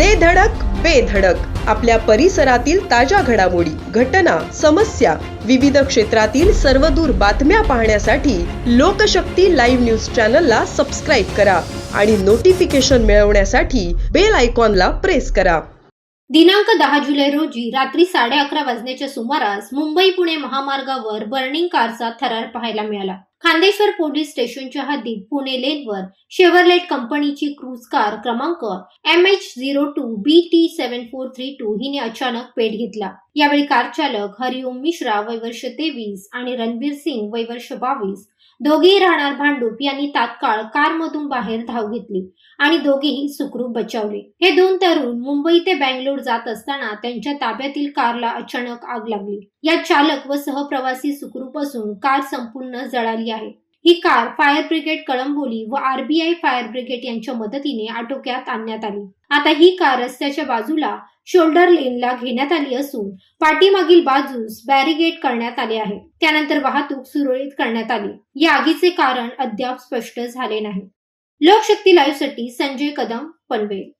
दे धडक बेधडक आपल्या परिसरातील ताज्या घडामोडी घटना समस्या विविध क्षेत्रातील सर्वदूर बातम्या पाहण्यासाठी लोकशक्ती लाईव्ह न्यूज चॅनलला सबस्क्राईब करा आणि नोटिफिकेशन मिळवण्यासाठी बेल आयकॉनला प्रेस करा. दिनांक दहा जुलै रोजी रात्री साडे अकरा वाजण्याच्या सुमारास मुंबई पुणे महामार्गावर बर्निंग कारचा थरार पाहायला मिळाला. खांदेश्वर पोलीस स्टेशनच्या हद्दीत पुणे लेनवर शेवरलेट कंपनीची क्रूज कार क्रमांक M H zero two B T seven four three two हिने अचानक पेट घेतला. यावेळी कार चालक हरिओम मिश्रा वय वर्ष तेवीस आणि रणबीर सिंग वय वर्ष बावीस दोघेही राहणार भांडूप यांनी तात्काळ कारमधून बाहेर धाव घेतली आणि दोघेही सुखरूप बचावले. हे दोन तरुण मुंबई ते बँगलोर जात असताना त्यांच्या ताब्यातील कारला अचानक आग लागली. या चालक व सहप्रवासी सुखरूप असून कार संपूर्ण जळाली आहे. ही कार फायर ब्रिगेड कळंबोली व आरबीआय फायर ब्रिगेड यांच्या मदतीने आटोक्यात आणण्यात आली. आता ही कार रस्त्याच्या बाजूला शोल्डर लेनला घेण्यात आली असून पाठीमागील बाजूस बॅरिगेड करण्यात आले आहे. त्यानंतर वाहतूक सुरळीत करण्यात आली. या आगीचे कारण अद्याप स्पष्ट झाले नाही. लोकशक्ती लाईव्हसाठी संजय कदम पनवेल.